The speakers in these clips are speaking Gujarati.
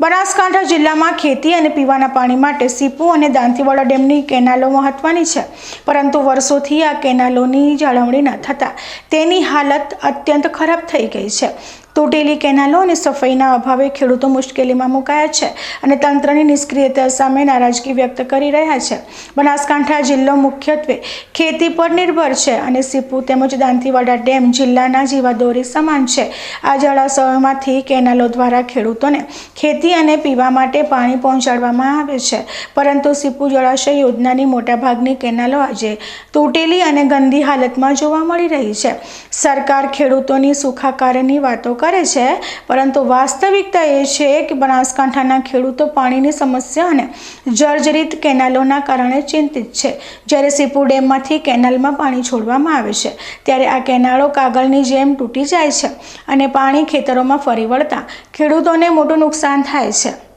બનાસકાંઠા જિલ્લામાં ખેતી અને પીવાના પાણી માટે સીપુ અને દાંતીવાડા ડેમની કેનાલો મહત્વની છે. પરંતુ વર્ષોથી આ કેનાલોની જાળવણી ન થતાં તેની હાલત અત્યંત ખરાબ થઈ ગઈ છે. તૂટેલી કેનાલો અને સફાઈના અભાવે ખેડૂતો મુશ્કેલીમાં મુકાયા છે અને તંત્રની નિષ્ક્રિયતા સામે નારાજગી વ્યક્ત કરી રહ્યા છે. બનાસકાંઠા જિલ્લો મુખ્યત્વે ખેતી પર નિર્ભર છે અને સીપુ તેમજ દાંતીવાડા ડેમ જિલ્લાના જીવાદોરી સમાન છે. આ જળાશયોમાંથી કેનાલો દ્વારા ખેડૂતોને ખેતી અને પીવા માટે પાણી પહોંચાડવામાં આવે છે. પરંતુ સીપુ જળાશય યોજનાની મોટાભાગની કેનાલો આજે તૂટેલી અને ગંદી હાલતમાં જોવા મળી રહી છે. સરકાર ખેડૂતોની સુખાકારની વાતો કરે છે, પરંતુ વાસ્તવિકતા એ છે કે બનાસકાંઠાના ખેડૂતો પાણીની સમસ્યા અને જર્જરિત કેનાલોના કારણે ચિંતિત છે. જ્યારે સીપુ ડેમમાંથી કેનાલમાં પાણી છોડવામાં આવે છે, ત્યારે આ કેનાલો કાગળની જેમ તૂટી જાય છે અને પાણી ખેતરોમાં ફરી વળતા ખેડૂતોને મોટું નુકસાન થાય છે.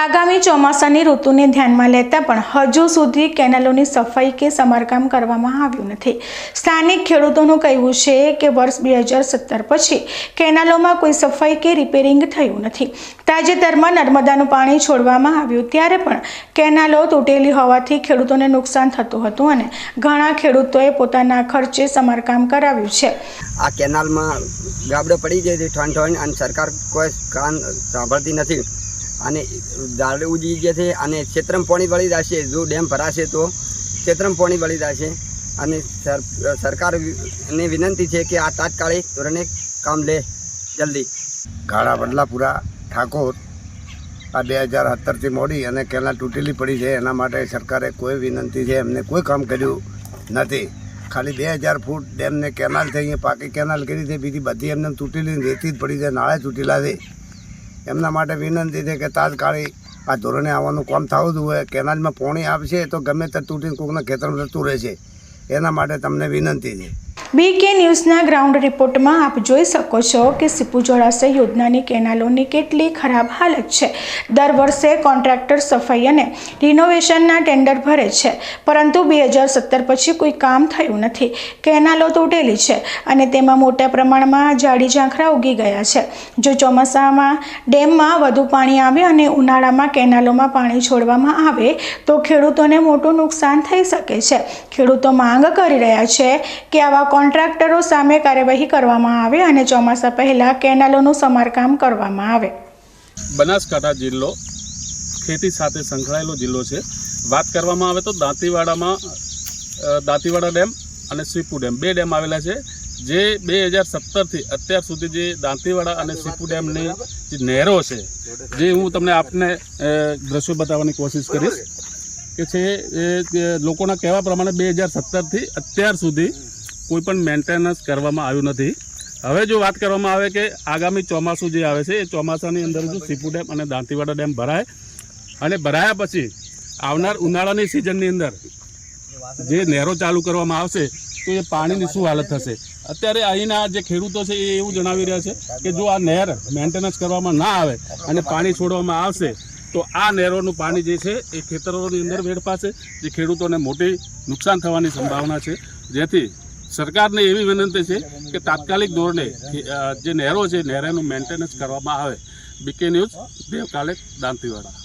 આગામી ચોમાસાની ઋતુને ધ્યાનમાં લેતા પણ હજુ સુધી કેનાલોની સફાઈ કે સમારકામ કરવામાં આવ્યું નથી. સ્થાનિક ખેડૂતોનું કહેવું છે કે વર્ષ બે હજાર સત્તર પછી કેનાલોમાં કોઈ સફાઈ કે રિપેરિંગ થયું નથી. તાજેતરમાં નર્મદાનું પાણી છોડવામાં આવ્યું ત્યારે પણ કેનાલો તૂટેલી હોવાથી ખેડૂતોને નુકસાન થતું હતું અને ઘણા ખેડૂતોએ પોતાના ખર્ચે સમારકામ કરાવ્યું છે. આ કેનાલમાં ગાબડો પડી ગઈ હતી સરકાર કોઈ કાન સાંભળતી નથી. અને ઝાડ ઉજી ગયા છે અને ક્ષેત્રમાં પાણી વળી જશે, જો ડેમ ભરાશે તો ક્ષેત્રમાં પાણી વળી જશે. અને સર સરકારને વિનંતી છે કે આ તાત્કાલિક ધોરણે કામ લે જલ્દી. ગાળા બદલાપુરા, ઠાકોર, આ બે હજાર સત્તરથી મોડી અને કેનાલ તૂટેલી પડી છે, એના માટે સરકારે કોઈ વિનંતી છે, એમને કોઈ કામ કર્યું નથી. ખાલી બે હજાર ફૂટ ડેમને કેનાલ થઈ, પાકી કેનાલ કરી છે, બીજી બધી એમને તૂટેલી રેતી જ પડી છે, નાળે તૂટેલા છે. એમના માટે વિનંતી છે કે તાત્કાલિક આ ધોરણે આવવાનું કામ થવું જોઈએ. કેનાલમાં પાણી આવશે તો ગમે તે તૂટીને કોકના ખેતરમાં જતું રહેશે. એના માટે તમને વિનંતી છે. બીકે ન્યૂઝના ગ્રાઉન્ડ રિપોર્ટમાં આપ જોઈ શકો છો કે સીપુ જળાશય યોજનાની કેનાલોની કેટલી ખરાબ હાલત છે. દર વર્ષે કોન્ટ્રાક્ટર સફાઈ અને રિનોવેશનના ટેન્ડર ભરે છે. પરંતુ બે હજાર સત્તર પછી કોઈ કામ થયું નથી. કેનાલો તૂટેલી છે અને તેમાં મોટા પ્રમાણમાં જાડી ઝાંખરા ઉગી ગયા છે. જો ચોમાસામાં ડેમમાં વધુ પાણી આવે અને ઉનાળામાં કેનાલોમાં પાણી છોડવામાં આવે, તો ખેડૂતોને મોટું નુકસાન થઈ શકે છે. ખેડૂતો માંગ કરી રહ્યા છે કે આવા કોન્ટ્રાક્ટરો સામે કાર્યવાહી કરવામાં આવે અને ચોમાસા પહેલાં કેનાલોનું સમારકામ કરવામાં આવે. બનાસકાંઠા જિલ્લો ખેતી સાથે સંકળાયેલો જિલ્લો છે. વાત કરવામાં આવે તો દાંતીવાડામાં દાંતીવાડા ડેમ અને સીપુ ડેમ. બે ડેમ આવેલા છે. જે બે હજાર સત્તરથી અત્યાર સુધી જે દાંતીવાડા અને સીપુ ડેમની જે નહેરો છે, જે હું તમને આપને દ્રશ્યો બતાવવાની કોશિશ કરીશ. કે છે એ, લોકોના કહેવા પ્રમાણે બે હજાર સત્તરથી અત્યાર સુધી કોઈ પણ મેન્ટેનન્સ કરવામાં આવ્યું નથી. હવે જો વાત કરવામાં આવે કે આગામી ચોમાસું જે આવે છે, એ ચોમાસાની અંદર જો સીપુ ડેમ અને દાંતીવાડા ડેમ ભરાય અને ભરાયા પછી આવનાર ઉનાળાની સિઝનની અંદર જે નહેરો ચાલુ કરવામાં આવશે, તો એ પાણીની શું હાલત થશે? અત્યારે અહીંના જે ખેડૂતો છે, એ એવું જણાવી રહ્યા છે કે જો આ નહેર મેન્ટેનન્સ કરવામાં ના આવે અને પાણી છોડવામાં આવશે, તો આ નહેરોનું પાણી જે છે, એ ખેતરોની અંદર વેડફાશે, જે ખેડૂતોને મોટી નુકસાન થવાની સંભાવના છે. જેથી સરકારને એવી વિનંતી છે કે તાત્કાલિક ધોરણે જે નહેરો છે, નહેરોનું મેન્ટેનન્સ કરવામાં આવે. BK news Devkale Dantiwada.